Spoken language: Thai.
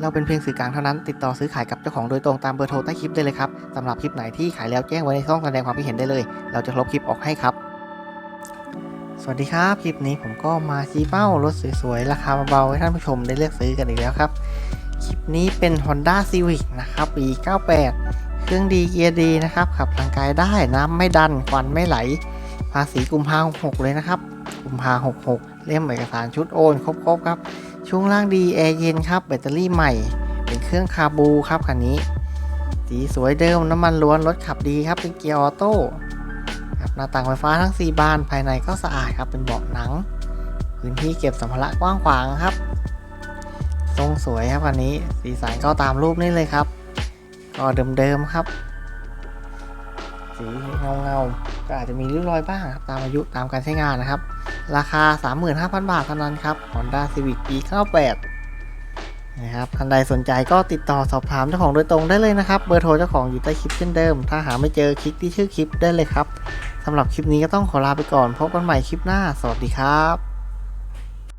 เราเป็นเพียงสื่อกลางเท่านั้น ติดต่อซื้อขายกับเจ้าของโดยตรงตามเบอร์โทรใต้คลิปได้เลยครับสำหรับคลิปไหนที่ขายแล้วแจ้งไว้ในช่องแสดงความคิดเห็นได้เลย เราจะลบคลิปออกให้ครับ สวัสดีครับ คลิปนี้ผมก็มาชี้เป้ารถสวยๆ ราคาเบาๆให้ท่านผู้ชมได้เลือกซื้อกันอีกแล้วครับ คลิปนี้เป็น Honda Civic นะครับปี 98 เครื่องดีเกียร์ดีนะครับขับทางไกลได้น้ำไม่ดันควันไม่ไหล ภาษีกุมภา66เลยนะครับ กุมภา66เล่มเอกสารชุดโอนครบๆครับ ช่วงล่างดีแอร์เย็นครับ แบตเตอรี่ใหม่ เป็นเครื่องคาบูครับคันนี้ สีสวยเดิมน้ำมันล้วนรถขับดีครับ เป็นเกียร์ออโต้ครับหน้าต่างไฟฟ้าทั้ง 4 บานภายในก็สะอาดครับ เป็นเบาะหนัง พื้นที่เก็บสัมภาระกว้างขวางครับ ทรงสวยครับคันนี้ สีสันก็ตามรูปนี้เลยครับ ก็เดิมๆครับ สีเงาๆก็อาจจะมีริ้วรอยบ้างครับตามอายุตามการใช้งานนะครับ ราคา 35,000 บาทเท่านั้นครับ Honda Civic ปี98 นะครับท่านใดสนใจก็ติดต่อสอบถามเจ้าของโดยตรงได้เลยนะครับ เบอร์โทรเจ้าของอยู่ใต้คลิปเช่นเดิม ถ้าหาไม่เจอคลิกที่ชื่อคลิปได้เลยครับสำหรับคลิปนี้ก็ต้องขอลาไปก่อน พบกันใหม่คลิปหน้า สวัสดีครับ